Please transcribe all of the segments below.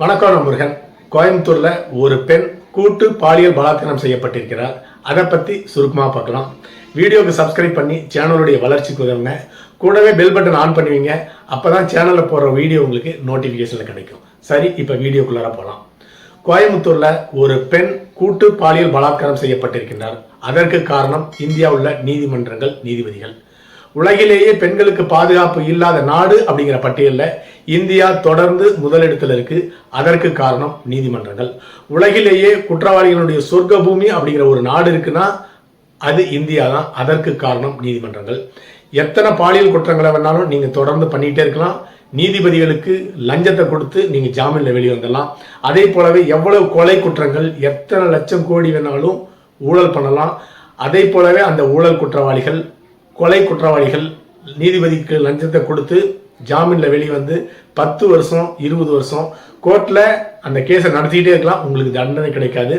வணக்கம் முருகன். கோயம்புத்தூர்ல ஒரு பெண் கூட்டு பாலியல் பலாத்காரம் செய்யப்பட்டிருக்கிறார். அதை பத்தி சுருக்கமாக பார்க்கலாம். வீடியோக்கு சப்ஸ்கிரைப் பண்ணி சேனலுடைய வளர்ச்சிக்கு உதவுங்க. கூடவே பெல் பட்டன் ஆன் பண்ணுவீங்க. அப்பதான் சேனல்ல போடுற வீடியோ உங்களுக்கு நோட்டிஃபிகேஷனில் கிடைக்கும். சரி இப்போ வீடியோக்குள்ளார போகலாம் கோயம்புத்தூர்ல ஒரு பெண் கூட்டு பாலியல் பலாத்காரம் செய்யப்பட்டிருக்கின்றார். அதற்கு காரணம் இந்தியா உள்ள நீதிமன்றங்கள் நீதிபதிகள். உலகிலேயே பெண்களுக்கு பாதுகாப்பு இல்லாத நாடு அப்படிங்கிற பட்டியலில் இந்தியா தொடர்ந்து முதலிடத்தில் இருக்கு. அதற்கு காரணம் நீதிமன்றங்கள். உலகிலேயே குற்றவாளிகளுடைய சொர்க்க பூமி அப்படிங்கிற ஒரு நாடு இருக்குன்னா அது இந்தியா தான் அதற்கு காரணம் நீதிமன்றங்கள். எத்தனை பாலியல் குற்றங்களை வேணாலும் நீங்கள் தொடர்ந்து பண்ணிகிட்டே இருக்கலாம். நீதிபதிகளுக்கு லஞ்சத்தை கொடுத்து நீங்கள் ஜாமீனில் வெளியே வந்துடலாம். அதே போலவே எவ்வளவு கொலை குற்றங்கள் எத்தனை லட்சம் கோடி வேணாலும் ஊழல் பண்ணலாம். அதே போலவே அந்த ஊழல் குற்றவாளிகள் கொலை குற்றவாளிகள் நீதிபதிக்கு லஞ்சத்தை கொடுத்து ஜாமீனில் வெளிவந்து பத்து வருஷம் இருபது வருஷம் கோர்ட்டில் அந்த கேஸை நடத்திக்கிட்டே இருக்கலாம். உங்களுக்கு தண்டனை கிடைக்காது.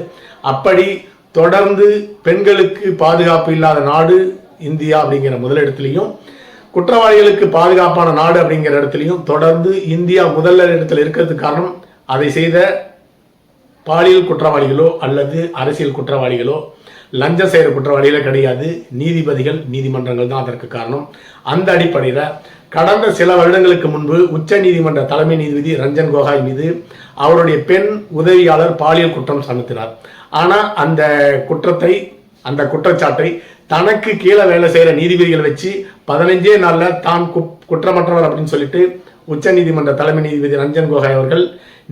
அப்படி தொடர்ந்து பெண்களுக்கு பாதுகாப்பு இல்லாத நாடு இந்தியா அப்படிங்கிற முதலிடத்துலையும் குற்றவாளிகளுக்கு பாதுகாப்பான நாடு அப்படிங்கிற இடத்துலையும் தொடர்ந்து இந்தியா முதல்ல இடத்துல இருக்கிறதுக்கு காரணம் அதை செய்த பாலியல் குற்றவாளிகளோ அல்லது அரசியல் குற்றவாளிகளோ லஞ்ச செய்கிற குற்றவாளிகளோ கிடையாது. நீதிபதிகள் நீதிமன்றங்கள் தான் அதற்கு காரணம். அந்த அடிப்படையில் கடந்த சில வருடங்களுக்கு முன்பு உச்ச நீதிமன்ற தலைமை நீதிபதி ரஞ்சன் கோகாய் மீது அவருடைய பெண் உதவியாளர் பாலியல் குற்றம் சமத்தினார் ஆனால் அந்த குற்றத்தை அந்த குற்றச்சாட்டை தனக்கு கீழே வேலை செய்கிற நீதிபதிகள் வச்சு பதினஞ்சே நாளில் தான் குப் குற்றமற்றவர் அப்படின்னு சொல்லிட்டு உச்ச நீதிமன்ற தலைமை நீதிபதி ரஞ்சன் கோகாய் அவர்கள்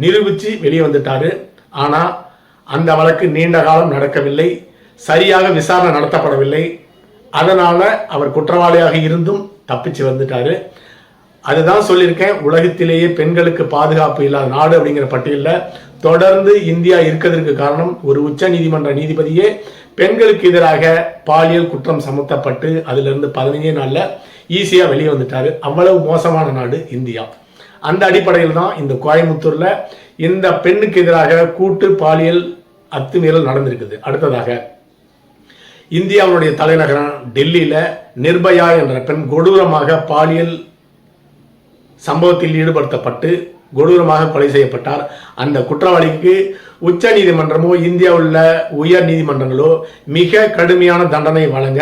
நிரூபித்து வெளியே வந்துட்டாரு. ஆனால் அந்த வழக்கு நீண்ட காலம் நடக்கவில்லை சரியாக விசாரணை நடத்தப்படவில்லை. அதனால் அவர் குற்றவாளியாக இருந்தும் தப்பிச்சு வந்துட்டாரு. அதுதான் சொல்லியிருக்கேன் உலகத்திலேயே பெண்களுக்கு பாதுகாப்பு இல்லாத நாடு அப்படிங்கிற பட்டியலில் தொடர்ந்து இந்தியா இருக்கிறதுக்கு காரணம் ஒரு உச்ச நீதிமன்ற நீதிபதியே பெண்களுக்கு எதிராக பாலியல் குற்றம் சமத்தப்பட்டு அதிலிருந்து பதினஞ்சே நாளில் ஈஸியாக வெளியே வந்துட்டாரு. அவ்வளவு மோசமான நாடு இந்தியா. அந்த அடிப்படையில் தான் இந்த கோயம்புத்தூரில் இந்த பெண்ணுக்கு எதிராக கூட்டு பாலியல் அத்துமீறல் நடந்திருக்குது. அடுத்ததாக இந்தியாவுடைய தலைநகரம் டெல்லியில் நிர்பயா என்ற பெண் கொடூரமாக பாலியல் சம்பவத்தில் ஈடுபடுத்தப்பட்டு கொடூரமாக கொலை செய்யப்பட்டார். அந்த குற்றவாளிக்கு உச்ச நீதிமன்றமோ இந்தியாவில் உள்ள உயர் நீதிமன்றங்களோ மிக கடுமையான தண்டனை வழங்க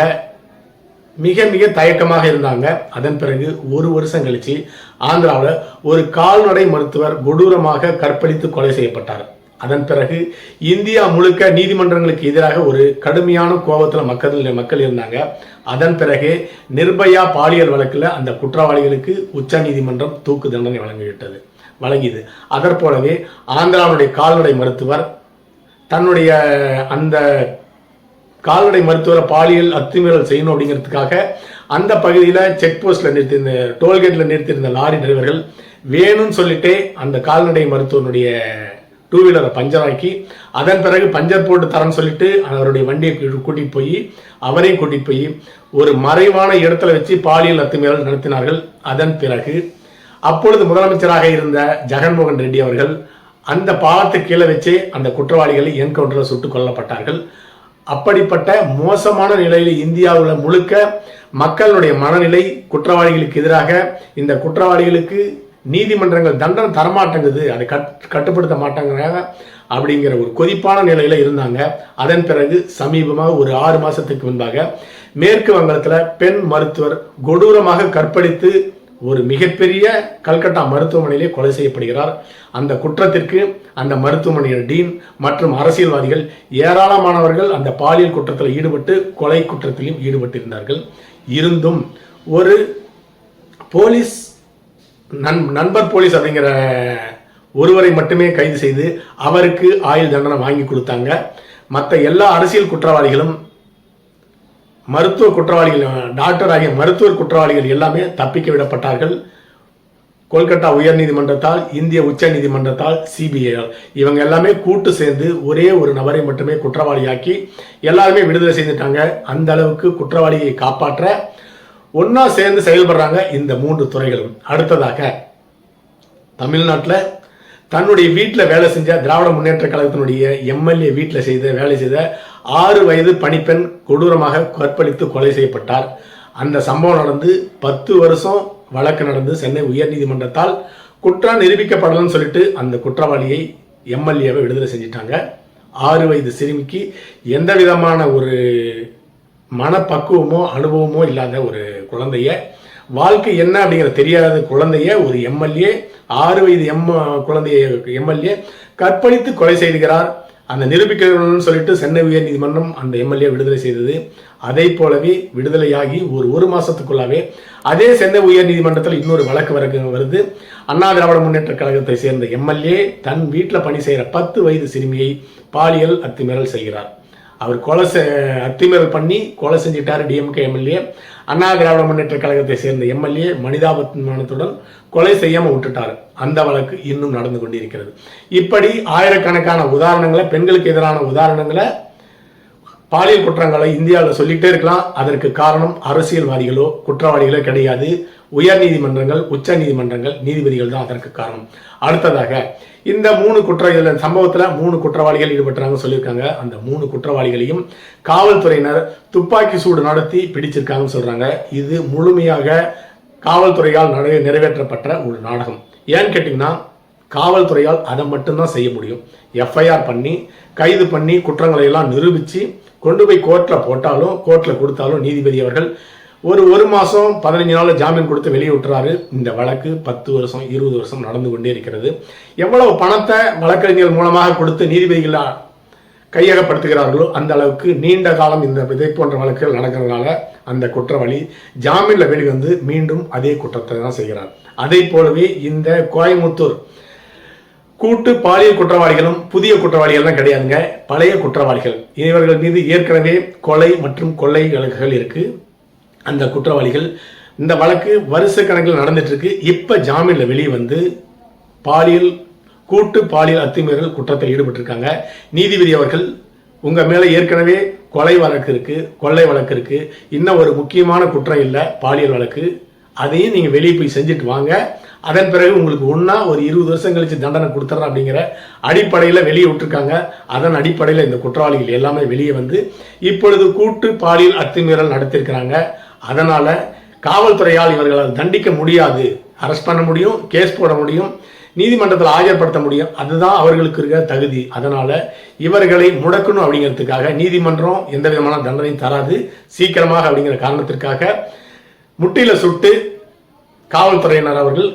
மிக மிக தயக்கமாக இருந்தாங்க. அதன் பிறகு ஒரு வருஷம் கழிச்சு ஆந்திராவில் ஒரு கால்நடை மருத்துவர் கொடூரமாக கற்பழித்து கொலை செய்யப்பட்டார். அதன் பிறகு இந்தியா முழுக்க நீதிமன்றங்களுக்கு எதிராக ஒரு கடுமையான கோபத்தில் மக்கள் மக்கள் இருந்தாங்க. அதன் பிறகு நிர்பயா பாலியல் வழக்கில் அந்த குற்றவாளிகளுக்கு உச்ச நீதிமன்றம் தூக்கு தண்டனை வழங்கிவிட்டது. வழங்கியது. அதற்போலவே ஆந்திராவுடைய கால்நடை மருத்துவர் தன்னுடைய அந்த கால்நடை மருத்துவரை பாலியல் அத்துமீறல் செய்யணும் அப்படிங்கிறதுக்காக அந்த பகுதியில் செக் போஸ்ட்ல நிறுத்தியிருந்த டோல்கேட்டில் நிறுத்தியிருந்த லாரி டிரைவர்கள் வேணும்னு சொல்லிட்டு அந்த கால்நடை மருத்துவனுடைய டூ வீலரை பஞ்சராக்கி அதன் பிறகு பஞ்சர் போட்டு தரேன்னு சொல்லிட்டு அவருடைய வண்டியை கூட்டிகிட்டு போய் அவரையும் கூட்டிகிட்டு போய் ஒரு மறைவான இடத்துல வச்சு பாலியல் அத்துமீறல் நடத்தினார்கள். அதன் பிறகு அப்பொழுது முதலமைச்சராக இருந்த ஜெகன்மோகன் ரெட்டி அவர்கள் அந்த பாலத்துக்கு கீழே வச்சே அந்த குற்றவாளிகளை என்கவுண்டரில் சுட்டுக் கொல்லப்பட்டார்கள். அப்படிப்பட்ட மோசமான நிலையில் இந்தியாவில் முழுக்க மக்களுடைய மனநிலை குற்றவாளிகளுக்கு எதிராக இந்த குற்றவாளிகளுக்கு நீதிமன்றங்கள் தண்டனை தரமாட்டேங்குது அதை கட் கட்டுப்படுத்த மாட்டாங்கிறாங்க அப்படிங்கிற ஒரு கொதிப்பான நிலையில் இருந்தாங்க. அதன் பிறகு சமீபமாக ஒரு ஆறு மாதத்துக்கு முன்பாக மேற்கு வங்கத்தில் பெண் மருத்துவர் கொடூரமாக கற்பழித்து ஒரு மிகப்பெரிய கல்கட்டா மருத்துவமனையிலே கொலை செய்யப்படுகிறார். அந்த குற்றத்திற்கு அந்த மருத்துவமனையின் டீன் மற்றும் அரசியல்வாதிகள் ஏராளமானவர்கள் அந்த பாலியல் குற்றத்தில் ஈடுபட்டு கொலை குற்றத்திலும் ஈடுபட்டிருந்தார்கள். இருந்தும் ஒரு போலீஸ் நன் நண்பர் போலீஸ் அப்படிங்கிற ஒருவரை மட்டுமே கைது செய்து அவருக்கு ஆயுள் தண்டனை வாங்கி கொடுத்தாங்க. மற்ற எல்லா அரசியல் குற்றவாளிகளும் மருத்துவ குற்றவாளிகள் டாக்டர் ஆகிய மருத்துவர் குற்றவாளிகள் எல்லாமே தப்பிக்க விடப்பட்டார்கள். கொல்கத்தா உயர்நீதிமன்றத்தால் இந்திய உச்ச நீதிமன்றத்தால் சிபிஐ இவங்க எல்லாமே கூட்டு சேர்ந்து ஒரே ஒரு நபரை மட்டுமே குற்றவாளியாக்கி எல்லாருமே விடுதலை செய்துட்டாங்க. அந்த அளவுக்கு குற்றவாளியை காப்பாற்ற ஒன்னா சேர்ந்து செயல்படுறாங்க இந்த மூன்று துறைகளும். அடுத்ததாக தமிழ்நாட்டில் தன்னுடைய வீட்டில் வேலை செஞ்ச திராவிட முன்னேற்ற கழகத்தினுடைய எம்எல்ஏ வீட்டில் செய்த வேலை செய்த ஆறு வயது பணிப்பெண் கொடூரமாக கற்பழித்து கொலை செய்யப்பட்டார். அந்த சம்பவம் நடந்து பத்து வருஷம் வழக்கு நடந்து சென்னை உயர்நீதிமன்றத்தால் குற்றம் நிரூபிக்கப்படலன்னு சொல்லிட்டு அந்த குற்றவாளியை எம்எல்ஏவை விடுதலை செஞ்சிட்டாங்க. ஆறு வயது சிறுமிக்கு எந்த விதமான ஒரு மனப்பக்குவமோ அனுபவமோ இல்லாத ஒரு குழந்தைய. வாழ்க்கை என்ன அப்படிங்கிற தெரியாத குழந்தைய ஒரு எம்எல்ஏ ஆறு வயது எம் குழந்தைய எம்எல்ஏ கற்பழித்து கொலை செய்துகிறார். அந்த நிரூபிக்கணும்னு சொல்லிட்டு சென்னை உயர் நீதிமன்றம் அந்த எம்எல்ஏ விடுதலை செய்தது. அதை போலவே விடுதலையாகி ஒரு ஒரு மாசத்துக்குள்ளாவே அதே சென்னை உயர் நீதிமன்றத்தில் இன்னொரு வழக்கு வழக்கு வருது. அண்ணா திராவிட முன்னேற்ற கழகத்தை சேர்ந்த எம்எல்ஏ தன் வீட்டில் பணி செய்கிற பத்து வயது சிறுமியை பாலியல் அத்துமீறல் செய்கிறார். அவர் கொலை செ- அத்துமீறல் பண்ணி கொலை செஞ்சிட்டார் டிஎம்கே எம்எல்ஏ. அண்ணா திராவிட முன்னேற்ற கழகத்தை சேர்ந்த எம்எல்ஏ மனிதாபமானத்துடன் கொலை செய்யாமல் விட்டுட்டார். அந்த வழக்கு இன்னும் நடந்து கொண்டிருக்கிறது. இப்படி ஆயிரக்கணக்கான உதாரணங்களை பெண்களுக்கு எதிரான உதாரணங்களை பாலியல் குற்றங்களை இந்தியாவில் சொல்லிட்டே இருக்கலாம். அதற்கு காரணம் அரசியல்வாதிகளோ குற்றவாளிகளோ கிடையாது. உயர் நீதிமன்றங்கள் உச்ச நீதிமன்றங்கள் நீதிபதிகள் தான் அதற்கு காரணம். அடுத்ததாக இந்த மூணு குற்ற இதில் சம்பவத்தில் மூணு குற்றவாளிகள் ஈடுபட்டாங்கன்னு சொல்லியிருக்காங்க. அந்த மூணு குற்றவாளிகளையும் காவல்துறையினர் துப்பாக்கி சூடு நடத்தி பிடிச்சிருக்காங்கன்னு சொல்கிறாங்க இது முழுமையாக காவல்துறையால் நட நிறைவேற்றப்பட்ட ஒரு நாடகம். ஏன்னு கேட்டிங்கன்னா காவல்துறையால் அதை மட்டும்தான் செய்ய முடியும். எஃப்ஐஆர் பண்ணி கைது பண்ணி குற்றங்களை எல்லாம் நிரூபித்து கொண்டு போய் கோர்ட்டில் போட்டாலும் கோர்ட்டில் கொடுத்தாலும் நீதிபதி அவர்கள் ஒரு ஒரு மாதம் பதினஞ்சு நாள் ஜாமீன் கொடுத்து வெளியே விட்டுறாரு. இந்த வழக்கு பத்து வருஷம் இருபது வருஷம் நடந்து கொண்டே இருக்கிறது. எவ்வளவு பணத்தை வழக்கறிஞர் மூலமாக கொடுத்து நீதிபதிகளால் கையகப்படுத்துகிறார்களோ அந்த அளவுக்கு நீண்ட காலம் இந்த இதை போன்ற வழக்குகள் நடக்கிறதுனால அந்த குற்றவாளி ஜாமீனில் வெளிவந்து மீண்டும் அதே குற்றத்தை தான் செய்கிறார். அதே போலவே இந்த கோயமுத்தூர் கூட்டு பாலியல் குற்றவாளிகளும் புதிய குற்றவாளிகள் தான் கிடையாதுங்க. பழைய குற்றவாளிகள். இவர்கள் மீது ஏற்கனவே கொலை மற்றும் கொள்ளை வழக்குகள் இருக்குது அந்த குற்றவாளிகள். இந்த வழக்கு வருஷ கணக்கில் நடந்துட்டுருக்கு. இப்போ ஜாமீனில் வெளியே வந்து பாலியல் கூட்டு பாலியல் அத்துமீறல் குற்றத்தில் ஈடுபட்டிருக்காங்க. நீதிபதி அவர்கள் உங்கள் மேலே ஏற்கனவே கொலை வழக்கு இருக்குது கொள்ளை வழக்கு இருக்குது இன்னும் ஒரு முக்கியமான குற்றம் இல்லை பாலியல் வழக்கு. அதையும் நீங்கள் வெளியே போய் செஞ்சுட்டு வாங்க. அதன் பிறகு உங்களுக்கு ஒன்றா ஒரு இருபது வருஷம் கழித்து தண்டனை கொடுத்துட்றேன் அப்படிங்கிற அடிப்படையில் வெளியே விட்டுருக்காங்க. அதன் அடிப்படையில் இந்த குற்றவாளிகள் எல்லாமே வெளியே வந்து இப்பொழுது கூட்டு பாலியல் அத்துமீறல் நடத்தியிருக்கிறாங்க. அதனால் காவல்துறையால் இவர்களால் தண்டிக்க முடியாது. அரெஸ்ட் பண்ண முடியும் கேஸ் போட முடியும் நீதிமன்றத்தில் ஆஜர்படுத்த முடியும். அதுதான் அவர்களுக்கு இருக்க தகுதி. அதனால் இவர்களை முடக்கணும் அப்படிங்கிறதுக்காக நீதிமன்றம் எந்த விதமான தண்டனையும் தராது. சீக்கிரமாக அப்படிங்கிற காரணத்திற்காக முட்டியில் சுட்டு காவல்துறையினர் அவர்கள்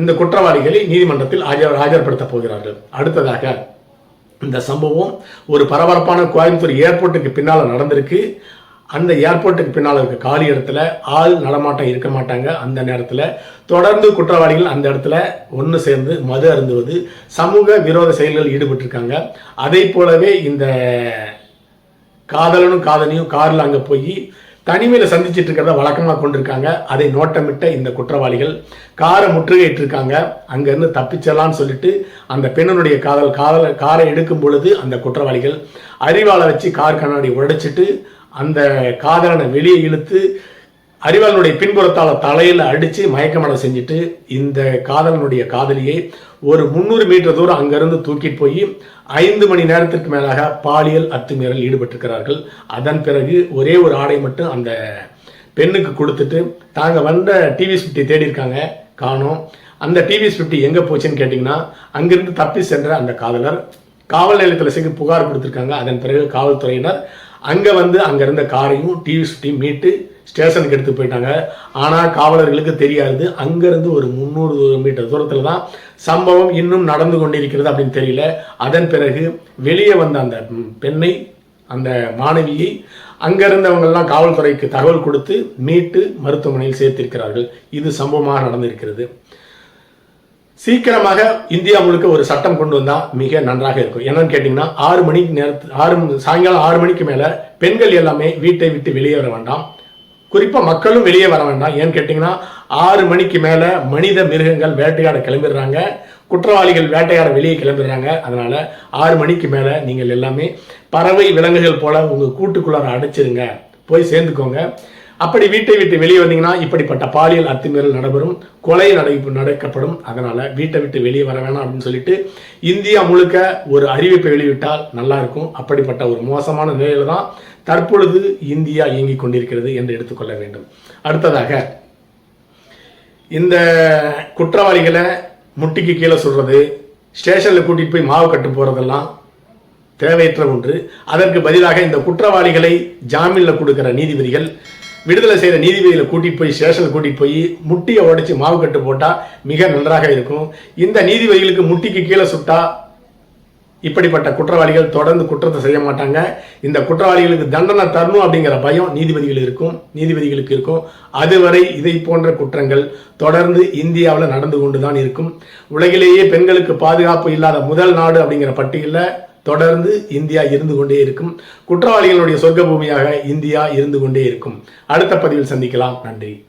இந்த குற்றவாளிகளை நீதிமன்றத்தில் ஆஜர் ஆஜர்படுத்தப் போகிறார்கள். அடுத்ததாக இந்த சம்பவம் ஒரு பரபரப்பான கோயம்புத்தூர் ஏர்போர்ட்டுக்கு பின்னால் நடந்திருக்கு. அந்த ஏர்போர்ட்டுக்கு பின்னால் இருக்க காலி இடத்துல ஆள் நடமாட்டம் இருக்க மாட்டாங்க. அந்த நேரத்தில் தொடர்ந்து குற்றவாளிகள் அந்த இடத்துல ஒன்று சேர்ந்து மது அருந்துவது சமூக விரோத செயல்கள் ஈடுபட்டிருக்காங்க. அதை போலவே இந்த காதலனும் காதலியும் காரில் அங்கே போய் தனிமையில் சந்திச்சுட்டு இருக்கிறத வழக்கமாக கொண்டிருக்காங்க. அதை நோட்டமிட்ட இந்த குற்றவாளிகள் காரை முற்றுகையிட்டிருக்காங்க. அங்கேருந்து தப்பிச்சலான்னு சொல்லிட்டு அந்த பெண்ணனுடைய காதல் காதல காரை எடுக்கும் பொழுது அந்த குற்றவாளிகள் அறிவாளை வச்சு கார் கண்ணாடி உடைச்சிட்டு அந்த காதலனை வெளியே இழுத்து அறிவாளனுடைய பின்புறத்தால் தலையில் அடித்து மயக்கமடை செஞ்சுட்டு இந்த காதலனுடைய காதலியை ஒரு முந்நூறு மீட்டர் தூரம் அங்கேருந்து தூக்கிட்டு போய் ஐந்து மணி நேரத்திற்கு மேலாக பாலியல் அத்துமீறல் ஈடுபட்டிருக்கிறார்கள். அதன் பிறகு ஒரே ஒரு ஆடை மட்டும் அந்த பெண்ணுக்கு கொடுத்துட்டு தாங்க வந்த டிவிஎஸ் ஃபிஃப்டி தேடி இருக்காங்க காணோம். அந்த டிவிஎஸ் ஃபிஃப்டி எங்கே போச்சுன்னு கேட்டிங்கன்னா அங்கிருந்து தப்பி சென்ற அந்த காதலர் காவல் நிலையத்தில் சேர்ந்து புகார் கொடுத்துருக்காங்க. அதன் பிறகு காவல்துறையினர் அங்கே வந்து அங்கே இருந்த காரையும் டிவி சுட்டி மீட்டு ஸ்டேஷனுக்கு எடுத்து போயிட்டாங்க. ஆனால் காவலர்களுக்கு தெரியாது. அங்கேருந்து ஒரு முந்நூறு மீட்டர் தூரத்தில் தான் சம்பவம் இன்னும் நடந்து கொண்டிருக்கிறது அப்படின்னு தெரியல. அதன் பிறகு வெளியே வந்த அந்த பெண்ணை அந்த மாணவியை அங்கே இருந்தவங்கெல்லாம் காவல்துறைக்கு தகவல் கொடுத்து மீட்டு மருத்துவமனையில் சேர்த்திருக்கிறார்கள். இது சம்பவமாக நடந்திருக்கிறது. சீக்கிரமாக இந்தியா முழுக்க ஒரு சட்டம் கொண்டு வந்தா மிக நன்றாக இருக்கும். என்னன்னு கேட்டீங்கன்னா ஆறு மணிக்கு நேரத்து ஆறு சாயங்காலம் ஆறு மணிக்கு மேல பெண்கள் எல்லாமே வீட்டை விட்டு வெளியே வர வேண்டாம். குறிப்பா மக்களும் வெளியே வர வேண்டாம். ஏன்னு கேட்டீங்கன்னா ஆறு மணிக்கு மேல மனித மிருகங்கள் வேட்டையாட கிளம்பிடுறாங்க. குற்றவாளிகள் வேட்டையாட வெளியே கிளம்பிடுறாங்க. அதனால ஆறு மணிக்கு மேல நீங்கள் எல்லாமே பறவை விலங்குகள் போல உங்க கூட்டுக்குள்ளார அடைச்சிருங்க. போய் சேர்ந்துக்கோங்க. அப்படி வீட்டை விட்டு வெளியே வந்தீங்கன்னா இப்படிப்பட்ட பாலியல் அத்துமீறல் நடைபெறும் கொலை நடை நடக்கப்படும். அதனால வீட்டை விட்டு வெளியே வர வேணாம் அப்படின்னு சொல்லிட்டு இந்தியா முழுக்க ஒரு அறிவிப்பை வெளியிட்டால் நல்லா இருக்கும். அப்படிப்பட்ட ஒரு மோசமான நிலையில தான் தற்பொழுது இந்தியா இயங்கிக் கொண்டிருக்கிறது என்று எடுத்துக்கொள்ள வேண்டும். அடுத்ததாக இந்த குற்றவாளிகளை முட்டிக்கு கீழே சொல்கிறது ஸ்டேஷனில் கூட்டிட்டு போய் மாவு கட்டு போறதெல்லாம் தேவையற்ற ஒன்று. அதற்கு பதிலாக இந்த குற்றவாளிகளை ஜாமீனில் கொடுக்கிற நீதிபதிகள் விடுதலை செய்கிற நீதிபதிகளை கூட்டிட்டு போய் ஸ்டேஷனில் கூட்டிட்டு போய் முட்டியை உடைச்சு மாவு கட்டு போட்டால் மிக நன்றாக இருக்கும். இந்த நீதிபதிகளுக்கு முட்டிக்கு கீழே சுட்டா இப்படிப்பட்ட குற்றவாளிகள் தொடர்ந்து குற்றத்தை செய்ய மாட்டாங்க. இந்த குற்றவாளிகளுக்கு தண்டனை தரணும் அப்படிங்கிற பயம் நீதிபதிகள் இருக்கும் நீதிபதிகளுக்கு இருக்கும். அதுவரை இதை போன்ற குற்றங்கள் தொடர்ந்து இந்தியாவில் நடந்து கொண்டு தான் இருக்கும். உலகிலேயே பெண்களுக்கு பாதுகாப்பு இல்லாத முதல் நாடு அப்படிங்கிற பட்டியலில் தொடர்ந்து இந்தியா இருந்து கொண்டே இருக்கும். குற்றவாளிகளுடைய சொர்க்க பூமியாக இந்தியா இருந்து கொண்டே இருக்கும். அடுத்த பதிவில் சந்திக்கலாம். நன்றி.